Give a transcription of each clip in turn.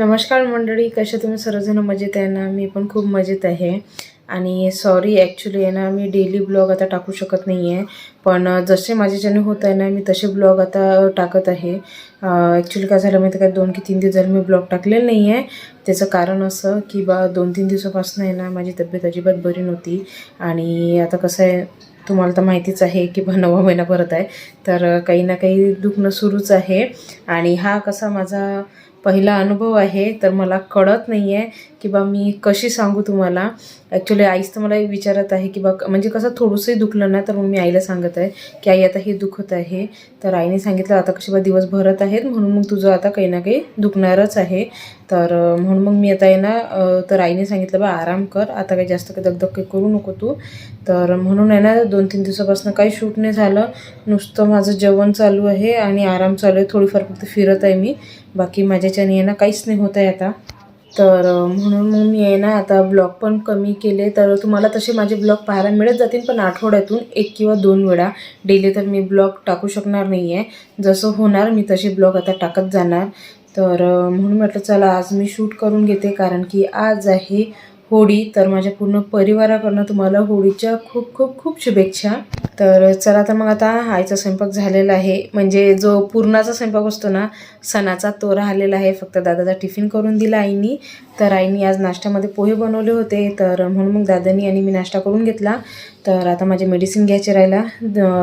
नमस्कार मंडळी कशा तुम्ही सर्वजण मजेत आहे ना? मी पण खूप मजेत आहे. आणि सॉरी ॲक्च्युली आहे ना मी डेली ब्लॉग आता टाकू शकत नाही आहे पण जसे माझ्याच्याने होत आहे ना मी तसे ब्लॉग आता टाकत आहे. ॲक्च्युली काय झालं माहिती काय दोन की तीन दिवस झाले मी ब्लॉग टाकलेलं नाही आहे त्याचं कारण असं की बा दोन तीन दिवसापासून आहे ना माझी तब्येत अजिबात बरी नव्हती. आणि आता कसं आहे तुम्हाला तर माहितीच आहे की बा नवा महिना भरत आहे. तर काही ना काही दुखणं सुरूच आहे. आणि हा कसा माझा पहिला अनुभव आहे तर मला कळत नाही आहे की बा मी कशी सांगू तुम्हाला. ॲक्च्युली आईच तर मला विचारत आहे की बा म्हणजे कसं थोडंसंही दुखलं ना तर मग मी आईला सांगत आहे की आई आता हे दुखत आहे. तर आईने सांगितलं आता कशी बा दिवस भरत आहेत म्हणून मग तुझं आता काही ना काही दुखणारच आहे. तर म्हणून मग मी आता आहे ना तर आईने सांगितलं बा आराम कर आता काही जास्त काही दगदग काही करू नको तू. तर म्हणून आहे ना दोन तीन दिवसापासून काही शूट नाही झालं. नुसतं माझं जेवण चालू आहे आणि आराम चालू आहे थोडीफार फक्त फिरत आहे मी. बाकी माझ्या माझ्याच्याने आहे ना काहीच नाही होत आहे आता. तर म्हणून मग मी आहे ना आता ब्लॉग पण कमी केले. तर तुम्हाला तसे माझे ब्लॉग पाहायला मिळत जातील पण आठवड्यातून एक किंवा दोन वेळा. डेली तर मी ब्लॉग टाकू शकणार नाही आहे जसं होणार मी तसे ब्लॉग आता टाकत जाणार. तर म्हणून म्हटलं चला आज मी शूट करून घेते. कारण की आज आहे होळी तर माझ्या पूर्ण परिवाराकडनं तुम्हाला होळीच्या खूप खूप खूप शुभेच्छा. तर चला तर मग आता आईचा स्वयंपाक झालेला आहे. म्हणजे जो पूर्णाचा स्वयंपाक असतो ना सणाचा तो राहिलेला आहे. फक्त दादाचा टिफिन करून दिला आईनी. तर आईनी आज नाश्त्यामध्ये पोहे बनवले होते. तर म्हणून मग दादानी आणि मी नाश्ता करून घेतला. तर आता माझे मेडिसिन घ्यायचे राहिला.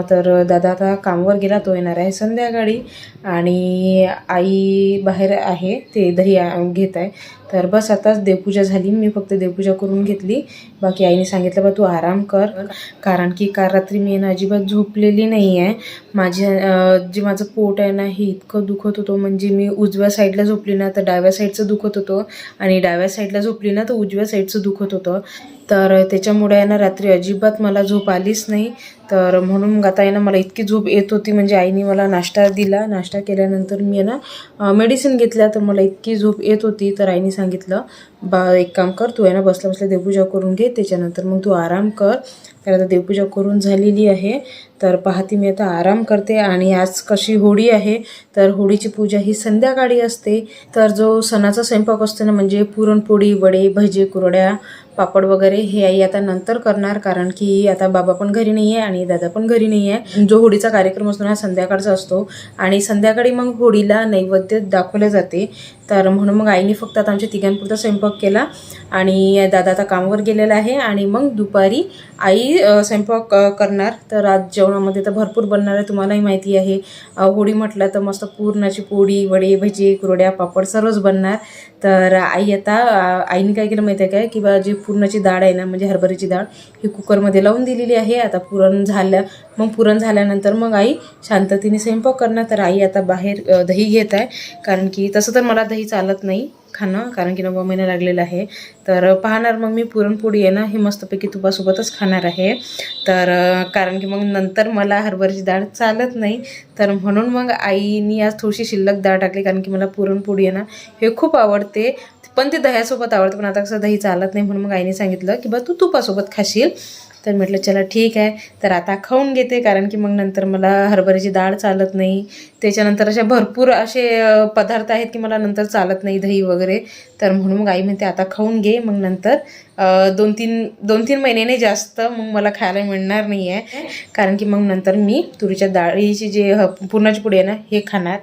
तर दादा आता कामावर गेला. तो येणार आहे संध्याकाळी. आणि आई बाहेर आहे. ते दही घेत आहे. तर बस आताच देवपूजा झाली. मी फक्त देवपूजा करून घेतली. बाकी आईने सांगितलं बा तू आराम कर. कारण की काल रात्री मी ना अजिबात झोपलेली नाही आहे माझी जे माझं पोट आहे ना हे इतकं दुखत होतं. म्हणजे मी उजव्या साईडला झोपली ना तर डाव्या साईडचं दुखत होतं. आणि डाव्या साईडला झोपली ना तर उजव्या साईडचं दुखत होतं. तर त्याच्यामुळे ना रात्री अजिबात मला झोप आलीच नाही. तर म्हणून आता आहे ना मला इतकी झोप येत होती म्हणजे आईने मला नाश्ता दिला. नाश्ता केल्यानंतर मी आहे ना मेडिसिन घेतल्या तर मला इतकी झोप येत होती. तर आईने सांगितलं बा एक काम कर तू आहे ना बसल्या बसल्या देवपूजा करून घे. त्याच्यानंतर मग तू आराम कर. तर आता देवपूजा करून झालेली आहे. तर पाहते मी आता आराम करते आणि आज कशी होळी आहे. तर होळीची पूजा ही संध्याकाळी असते. तर जो सणाचा स्वयंपाक असतो ना म्हणजे पुरणपोळी वडे भजे कुरड्या पापड वगैरे हे आई आता नंतर करणार कारण की आता बाबा पण घरी नाही आहे आणि दादा पण घरी नाही आहे जो होळीचा कार्यक्रम असतो ना संध्याकाळचा असतो. आणि संध्याकाळी मग होळीला नैवेद्य दाखवले जाते. तर म्हणून मग आईने फक्त आता आमच्या तिघांपुरता स्वयंपाक केला. आणि दादा आता कामावर गेलेला आहे. आणि मग दुपारी आई स्वयंपाक करणार. तर आज जेवणामध्ये तर भरपूर बनणार आहे तुम्हालाही माहिती आहे. होळी म्हटलं तर मस्त पूर्णाची पोळी वडे भजी कुरड्या पापड सर्वच बनणार. तर आई आता आईने काय केलं माहिती आहे काय? की बा जे पुरणाची डाळ आहे ना म्हणजे हरभऱ्याची डाळ ही कुकरमध्ये लावून दिलेली आहे. आता पुरण झाल्या मग पुरण झाल्यानंतर मग आई शांततेने स्वयंपाक करणार. तर आई आता बाहेर दही घेत आहे. कारण की तसं तर मला दही चालत नाही. खाणं कारण की नववा महिना लागलेला आहे. तर पाहणार मग मी पुरणपोळी आहे ना हे मस्तपैकी तुपासोबतच खाणार आहे. तर कारण की मग नंतर मला हरभऱ्याची डाळ चालत नाही. तर म्हणून मग आईनी आज थोडीशी शिल्लक डाळ टाकली कारण की मला पुरणपोळी आहे ना हे खूप आवडते. पण ते दह्यासोबत आवडतं पण आता कसं दही चालत नाही म्हणून मग आईने सांगितलं की बा तू तुपासोबत खाशील. तर म्हटलं चला ठीक आहे. तर आता खाऊन घेते कारण की मग नंतर मला हरभऱ्याची डाळ चालत नाही. त्याच्यानंतर अशा भरपूर असे पदार्थ आहेत की मला नंतर चालत नाही दही वगैरे. तर म्हणून मग आई म्हणते आता खाऊन घे. मग नंतर दोन तीन दोन तीन महिन्याने जास्त मग मला खायला मिळणार नाही आहे कारण की मग नंतर मी तुरीच्या डाळीची जे पुरणाची पोळी आहे ना हे खाणार.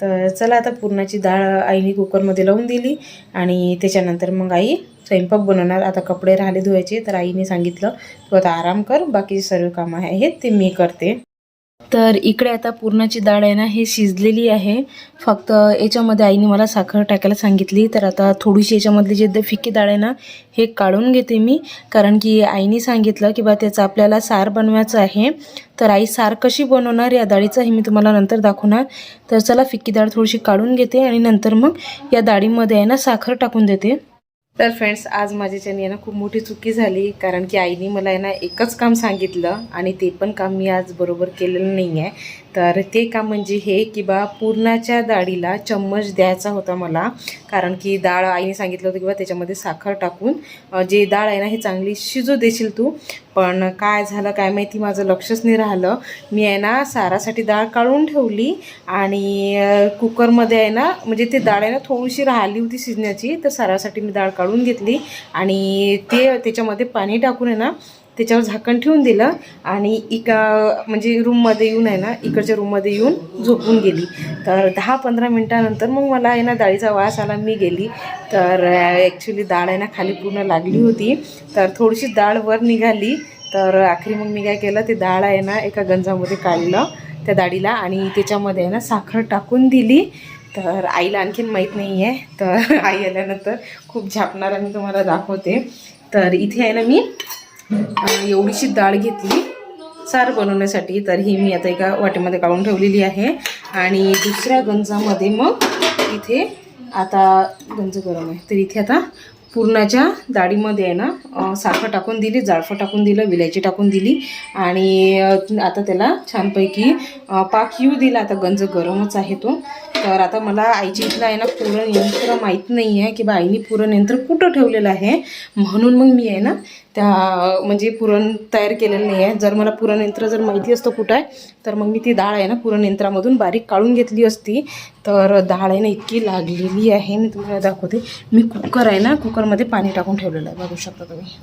तर चला आता पुरणाची डाळ आईने कुकरमध्ये लावून दिली आणि त्याच्यानंतर मग आई स्वयंपाक बनवणार. आता कपडे राहिले धुवायचे तर आईने सांगितलं तू आता आराम कर बाकीचे सर्व कामं आहेत ते मी करते. तर इकडे आता पुरणाची डाळ आहे ना हे शिजलेली आहे. फक्त याच्यामध्ये आईने मला साखर टाकायला सांगितली. तर आता थोडीशी याच्यामधली जे फिकी फिक्की डाळ आहे ना हे काढून घेते मी. कारण की आईने सांगितलं की बा त्याचं आपल्याला सार बनवायचं आहे. तर आई सार कशी बनवणार या डाळीचं हे मी तुम्हाला नंतर दाखवणार. तर चला फिक्की डाळ थोडीशी काढून घेते आणि नंतर मग या डाळीमध्ये आहे ना साखर टाकून देते. तर फ्रेंड्स आज माझ्याच्याने आहे ना खूप मोठी चुकी झाली कारण की आईने मला आहे ना एकच काम सांगितलं आणि ते पण काम मी आज बरोबर केलेलं नाही आहे तर ते काम म्हणजे हे की बा पुरणाच्या डाळीला चम्मच द्यायचा होता मला. कारण की डाळ आईने सांगितलं होतं की बा त्याच्यामध्ये साखर टाकून जे डाळ आहे ना हे चांगली शिजू देशील तू. पण काय झालं काय माहिती माझं लक्षच नाही राहिलं. मी आहे ना सारासाठी डाळ काढून ठेवली आणि कुकरमध्ये आहे ना म्हणजे ते डाळ आहे ना थोडीशी राहिली होती शिजण्याची तर सारासाठी मी डाळ काढून घेतली. आणि ते त्याच्यामध्ये पाणी टाकून आहे ना त्याच्यावर झाकण ठेवून दिलं आणि इका म्हणजे रूममध्ये येऊन आहे ना इकडच्या रूममध्ये येऊन झोपून गेली. तर दहा पंधरा मिनटानंतर मग मला आहे ना डाळीचा वास आला मी गेली. तर ॲक्च्युली डाळ आहे ना खाली पूर्ण लागली होती. तर थोडीशी डाळ वर निघाली. तर आखरी मग मी काय केलं ते डाळ आहे ना एका गंजामध्ये काढलं त्या डाळीला आणि त्याच्यामध्ये आहे ना साखर टाकून दिली. तर आईला आणखीन माहीत नाही आहे तर आई आल्यानंतर खूप झापणारा मी तुम्हाला दाखवते. तर इथे आहे ना मी एवढीशी डाळ घेतली. सार बनवण्यासाठी. तर ही मी आता एका वाटीमध्ये काढून ठेवलेली आहे. आणि दुसऱ्या गंजामध्ये मग इथे आता गंज गरम आहे. तर इथे आता पुरणाच्या डाळीमध्ये आहे ना साखर टाकून दिली जाळफळ टाकून दिलं विलायची टाकून दिली. आणि आता त्याला छानपैकी पाक येऊ दिला. आता गंज गरमच आहे तो. तर आता मला आईची इथलं आहे ना पुरण यंत्र माहीत नाही आहे की बा आईने पुरण यंत्र कुठं ठेवलेलं आहे. म्हणून मग मी आहे ना त्या म्हणजे पुरण तयार केलेलं नाही आहे जर मला पुरण यंत्र जर माहिती असतं कुठं आहे तर मग मी ती डाळ आहे ना पुरण यंत्रामधून बारीक काढून घेतली असती. तर डाळ आहे ना इतकी लागलेली आहे. मी तुम्हाला दाखवते. मी कुकर आहे ना कुकरमध्ये पाणी टाकून ठेवलेलं आहे. बघू शकता तुम्ही.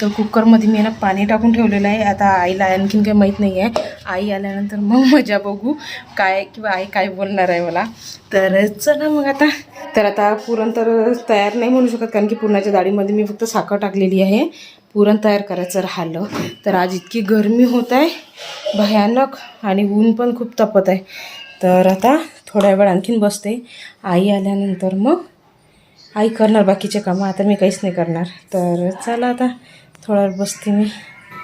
तर कुकरमध्ये मी ना पाणी टाकून ठेवलेलं आहे. आता आईला आणखीन काही माहीत नाही आहे. आई आल्यानंतर मग मजा बघू काय किंवा आई काय बोलणार आहे मला. तर चला मग आता. तर आता पुरण तर तयार नाही म्हणू शकत कारण की पुरणाच्या डाळीमध्ये मी फक्त साखर टाकलेली आहे. पुरण तयार करायचं राहिलं. तर आज इतकी गरमी होत आहे भयानक आणि ऊन पण खूप तपत आहे. तर आता थोड्या वेळ आणखीन बसते. आई आल्यानंतर मग आई करणार बाकीचे कामं. आता मी काहीच नाही करणार. तर चला आता. थोडा वेळ बसते मी.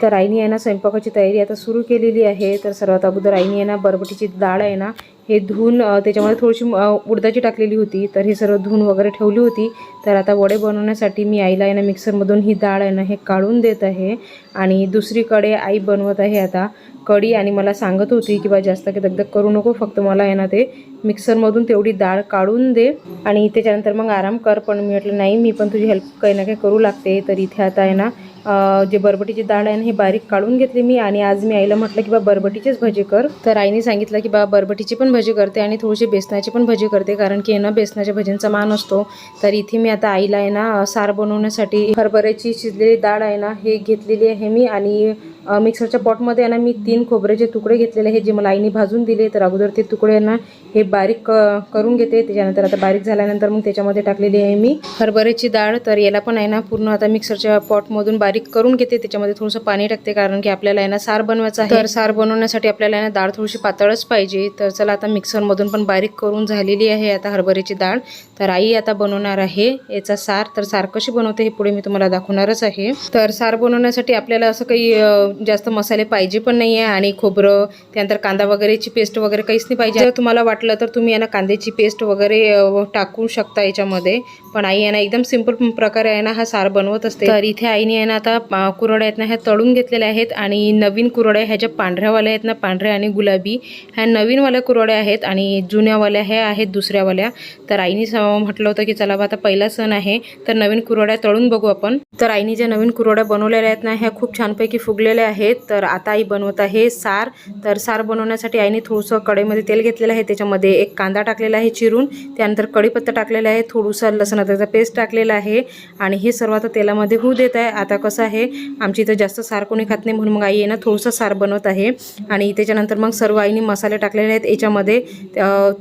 तर आईने आहे ना स्वयंपाकाची तयारी आता सुरू केलेली आहे. तर सर्वात अगोदर आईने आहे ना बरबटीची डाळ आहे ना हे धुवून त्याच्यामध्ये थोडीशी उडदाची टाकलेली होती. तर हे सर्व धुवून वगैरे ठेवली होती. तर आता वडे बनवण्यासाठी मी आईला आहे ना मिक्सरमधून ही डाळ आहे ना हे काढून देत आहे. आणि दुसरीकडे आई बनवत आहे आता कढी. आणि मला सांगत होती की बा जास्त काही दगदग करू नको फक्त मला आहे ना ते मिक्सरमधून तेवढी डाळ काढून दे. आणि त्याच्यानंतर मग आराम कर. पण मी म्हटलं नाही मी पण तुझी हेल्प काही ना काही करू लागते. तर इथे आता आहे ना जे बरबटीची डाळ आहे ना हे बारीक काढून घेतली मी आणि आज मी आईला म्हटलं की बा बरबटीचेच भजी कर. तर आईने सांगितलं की बा बरबटीची पण भजी करते आणि थोडीशी बेसनाची पण भजी करते कारण की ना बेसनाच्या भजींचा मान असतो. तर इथे मी आता आईला आहे ना सार बनवण्यासाठी हरभऱ्याची शिजलेली डाळ आहे ना हे घेतलेली आहे मी आणि मिक्सरच्या पॉटमध्ये आहे ना मी तीन खोबऱ्याचे तुकडे घेतलेले हे जे मला आईने भाजून दिले तर अगोदर ते तुकडे आहे ना हे बारीक क- करून घेते. त्याच्यानंतर आता बारीक झाल्यानंतर मग त्याच्यामध्ये टाकलेली आहे मी हरभऱ्याची डाळ. तर याला पण आहे ना पूर्ण आता मिक्सरच्या पॉटमधून बारीक करून घेते. त्याच्यामध्ये थोडंसं पाणी टाकते कारण की आपल्याला आहे ना सार बनवायचं आहे. तर सार बनवण्यासाठी आपल्याला आहे ना डाळ थोडीशी पातळच पाहिजे. तर चला आता मिक्सरमधून पण बारीक करून झालेली आहे आता हरभऱ्याची डाळ. तर आई आता बनवणार आहे याचा सार. तर सार कशी बनवते हे पुढे मी तुम्हाला दाखवणारच आहे. तर सार बनवण्यासाठी आपल्याला असं काही जास्त मसाले पाहिजे पण नाही आहे आणि खोबरं त्यानंतर कांदा वगैरेची पेस्ट वगैरे काहीच नाही पाहिजे. जर तुम्हाला वाटलं तर तुम्ही यांना कांद्याची पेस्ट वगैरे टाकू शकता याच्यामध्ये. पण आई यांना एकदम सिंपल प्रकारे आहे ना हा सार बनवत असते. तर इथे आईने आहे ना आता कुरड्या आहेत ना ह्या तळून घेतलेल्या आहेत. आणि नवीन कुरड्या ह्या ज्या पांढऱ्यावाल्या आहेत ना पांढऱ्या आणि गुलाबी ह्या नवीनवाल्या कुरड्या आहेत. आणि जुन्यावाल्या ह्या आहेत दुसऱ्यावाल्या. तर आईने म्हटलं होतं की चला बा आता पहिला सण आहे. तर नवीन कुरड्या तळून बघू आपण. तर आईने ज्या नवीन कुरड्या बनवलेल्या आहेत ना ह्या खूप छानपैकी फुगलेल्या आहेत. तर आता आई बनवत आहे सार. तर सार बनवण्यासाठी आईने थोडंसं कढईमध्ये तेल घेतलेलं आहे. त्याच्यामध्ये एक कांदा टाकलेला आहे चिरून. त्यानंतर कढीपत्ता टाकलेला आहे. थोडंसं लसण अद्रकचा पेस्ट टाकलेला आहे. आणि हे सर्व आता तेलामध्ये होऊ देत आहे. आता कसं आहे आमची इथं जास्त सार कोणी खात नाही म्हणून मग आई आहे ना थोडंसं सार बनवत आहे. आणि त्याच्यानंतर मग सर्व आईने मसाले टाकलेले आहेत. याच्यामध्ये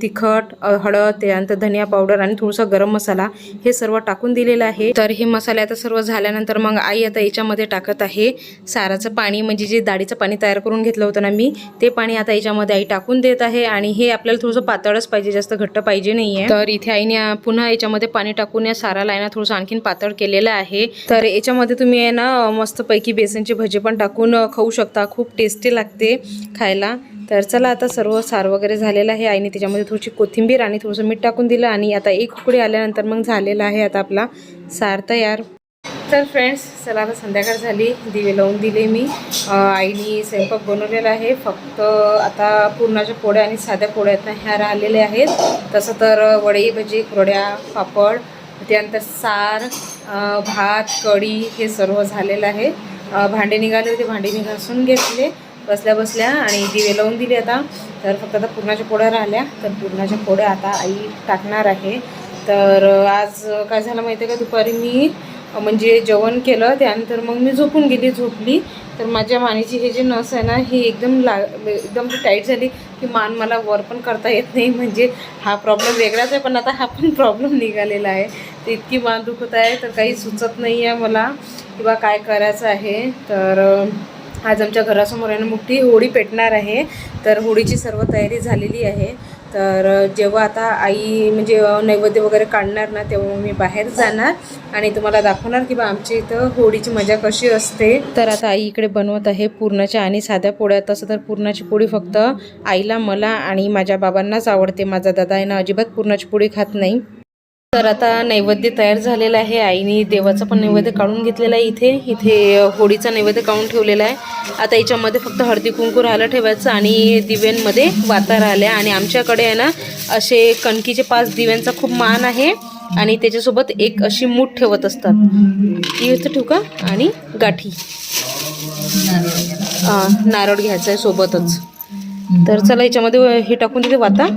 तिखट हळद त्यानंतर धनिया पावडर आणि थोडंसं गरम मसाला हे सर्व टाकून दिलेलं आहे. तर हे मसाले आता सर्व झाल्यानंतर मग आई आता याच्यामध्ये टाकत आहे साराचं पाणी. म्हणजे जे डाळीचं पाणी तयार करून घेतलं होतं ना मी ते पाणी आता याच्यामध्ये आई टाकून देत आहे आणि हे आपल्याला थोडंसं पातळच पाहिजे जास्त घट्ट पाहिजे नाही आहे तर इथे आईने पुन्हा याच्यामध्ये पाणी टाकून या साराला आहे ना थोडंसं आणखीन पातळ केलेलं आहे. तर याच्यामध्ये तुम्ही आहे ना मस्तपैकी बेसनचे भजे पण टाकून खाऊ शकता खूप टेस्टी लागते खायला. तर चला आता सर्व सार वगैरे झालेलं आहे आईने त्याच्यामध्ये थोडीशी कोथिंबीर आणि थोडंसं मीठ टाकून दिलं आणि आता एक उकडी आल्यानंतर मग झालेला आहे आता आपला सार तयार. तर फ्रेंड्स चला आता संध्याकाळ झाली. दिवे लावून दिले मी. आईने स्वयंपाक बनवलेला आहे. फक्त आता पुरणाच्या पोळ्या आणि साध्या पोळ्या आहेत ना ह्या राहिलेल्या आहेत. तसं तर वडई भजी कुरड्या पापड त्यानंतर सार भात कढी हे सर्व झालेलं आहे. भांडे निघाले होते. भांडे मी घासून घेतले. बसल्या बसल्या आणि दिवे लावून दिले आता. तर फक्त आता पुरणाच्या पोळ्या राहिल्या. तर पुरणाच्या पोळ्या आता आई टाकणार आहे. तर आज काय झालं माहिती आहे का? दुपारी मी म्हणजे जेवण केलं त्यानंतर मग मी झोपून गेली झोपली. तर माझ्या मानेची हे जे नस आहे ना हे एकदम ला एकदम टाईट झाली की मान मला वर पण करता येत नाही. म्हणजे हा प्रॉब्लेम वेगळाच आहे पण आता हा पण प्रॉब्लेम निघालेला आहे. तर इतकी मान दुखत आहे तर काही सुचत नाही आहे मला किंवा काय करायचं आहे. तर आज आमच्या घरासमोर आहे ना मोठी होळी पेटणार आहे. तर होळीची सर्व तयारी झालेली आहे. तर जेव्हा आता आई म्हणजे नैवेद्य वगैरे काढणार ना तेव्हा मी बाहेर जाणार आणि तुम्हाला दाखवणार की बा आमच्या इथं होळीची मजा कशी असते. तर आता आई इकडे बनवत आहे पूर्णाच्या आणि साध्या पोळ्या. तसं तर पूर्णाची पोळी फक्त आईला मला आणि माझ्या बाबांनाच आवडते. माझा दादा आहे ना अजिबात पूर्णाची पोळी खात नाही. तर आता नैवेद्य तयार झालेला आहे. आईने देवाचा पण नैवेद्य काढून घेतलेला आहे इथे. इथे होळीचा नैवेद्य काढून ठेवलेला आहे. आता याच्यामध्ये फक्त हळदी कुंकू राहिलं ठेवायचं आणि दिव्यांमध्ये वाता राहिल्या. आणि आमच्याकडे आहे ना असे कणकीचे पाच दिव्यांचा खूप मान आहे. आणि त्याच्यासोबत एक अशी मूठ ठेवत असतात. ती इथं ठेवू का? आणि गाठी. नारळ घ्यायचा. आहे सोबतच. तर चला याच्यामध्ये हे टाकून तिथे वाता.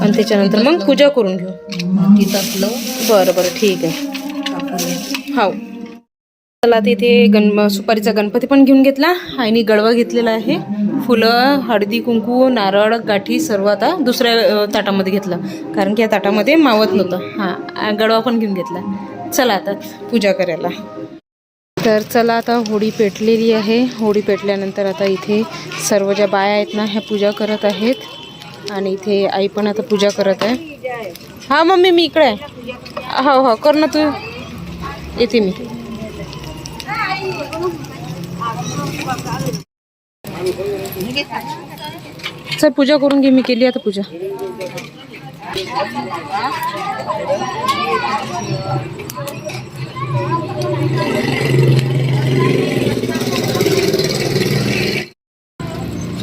आणि त्याच्यानंतर मग पूजा करून घेऊ. ती तसलं बरं बरं ठीक आहे. हो चला आता इथे गण सुपारीचा गणपती पण घेऊन घेतला आईने गडवा घेतलेला आहे. फुलं हळदी कुंकू नारळ गाठी सर्व आता दुसऱ्या ताटामध्ये घेतलं. कारण की या ताटामध्ये मावत नव्हतं. हां गडवा पण घेऊन घेतला. चला आता पूजा करायला. तर चला आता होळी पेटलेली आहे. होळी पेटल्यानंतर आता इथे सर्व ज्या बाया आहेत ना ह्या पूजा करत आहेत. इथे आई पण आता पूजा करत आहे. हा, मम्मी, मी इकडे आहे. हो हो, कर ना तू. येते मी. चल, पूजा करून घे, मी केली आता पूजा.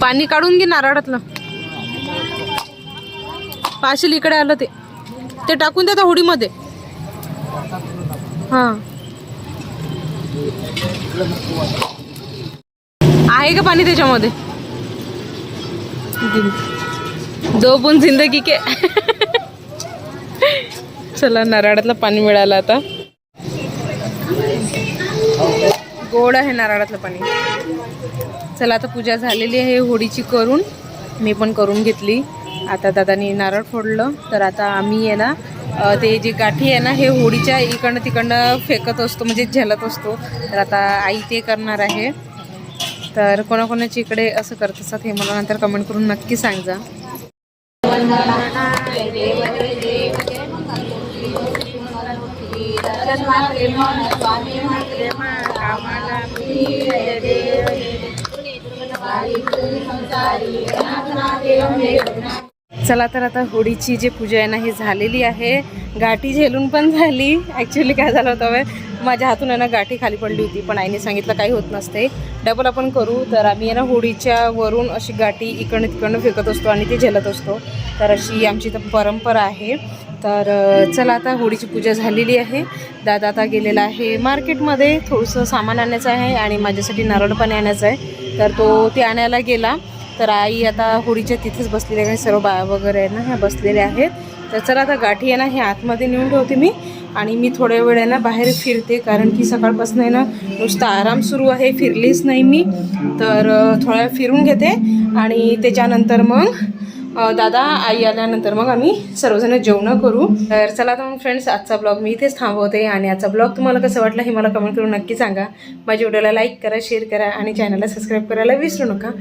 पाणी काढून घे नारळातलं. पाशील इकडे आलं ते. ते टाकून द्या त्या होडीमध्ये. हां. आहे का पाणी त्याच्यामध्ये? दो पण जिंदगी के. चला नारळातलं पाणी मिळालं आता. गोड आहे नारळातलं पाणी. चला आता पूजा झालेली आहे होडीची करून. मी पण करून घेतली. आता दादानी नारळ फोडलं. तर आता आम्ही आहे ना ते जे गाठी आहे ना हे होडीच्या इकडनं तिकडनं फेकत असतो म्हणजे झेलत असतो. तर आता आई ते करणार आहे. तर कोणाकोणाच्या इकडे असं करत असतात हे मला नंतर कमेंट करून नक्की सांगा. चला तर आता होळीची जी पूजा आहे ना ही झालेली आहे. गाठी झेलून पण झाली. ॲक्च्युली काय झालं होतं वय माझ्या हातून आहे ना गाठी खाली पडली होती पण आईने सांगितलं काही होत नसते. डबल आपण करू तर आम्ही आहे ना होळीच्या वरून अशी गाठी इकडनं तिकडनं फेकत असतो आणि ते झेलत असतो. तर अशी आमची इथं परंपरा आहे. तर चला आता होळीची पूजा झालेली आहे. दादा आता गेलेला आहे मार्केटमध्ये. थोडंसं सामान आणायचं आहे आणि माझ्यासाठी नारळ पण आणायचं आहे. तर तो ते आणायला गेला. तर आई आता होळीच्या तिथेच बसलेली आहे. सर्व बाया वगैरे आहे ना ह्या बसलेल्या आहेत. तर चला आता गाठी आहे ना हे आतमध्ये नेऊन ठेवते मी. आणि मी थोड्या वेळ ना बाहेर फिरते. कारण की सकाळपासून आहे ना नुसता आराम सुरू आहे. फिरलीच नाही मी. तर थोड्या फिरून घेते. आणि त्याच्यानंतर मग दादा आई आल्यानंतर मग आम्ही सर्वजण जेवणं करू. तर चला तर मग फ्रेंड्स आजचा ब्लॉग मी इथेच थांबवते आणि आजचा ब्लॉग तुम्हाला कसं वाटलं हे मला कमेंट करून नक्की सांगा. माझ्या व्हिडिओला लाईक करा शेअर करा आणि चॅनलला सबस्क्राईब करायला विसरू नका.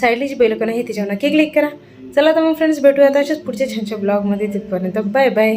साईडली जी बेलकन आहे तिच्यावर नक्की क्लिक करा. चला तर मग फ्रेंड्स भेटूया आता अशाच पुढच्या छानच्या ब्लॉगमध्ये तिथपर्यंत बाय बाय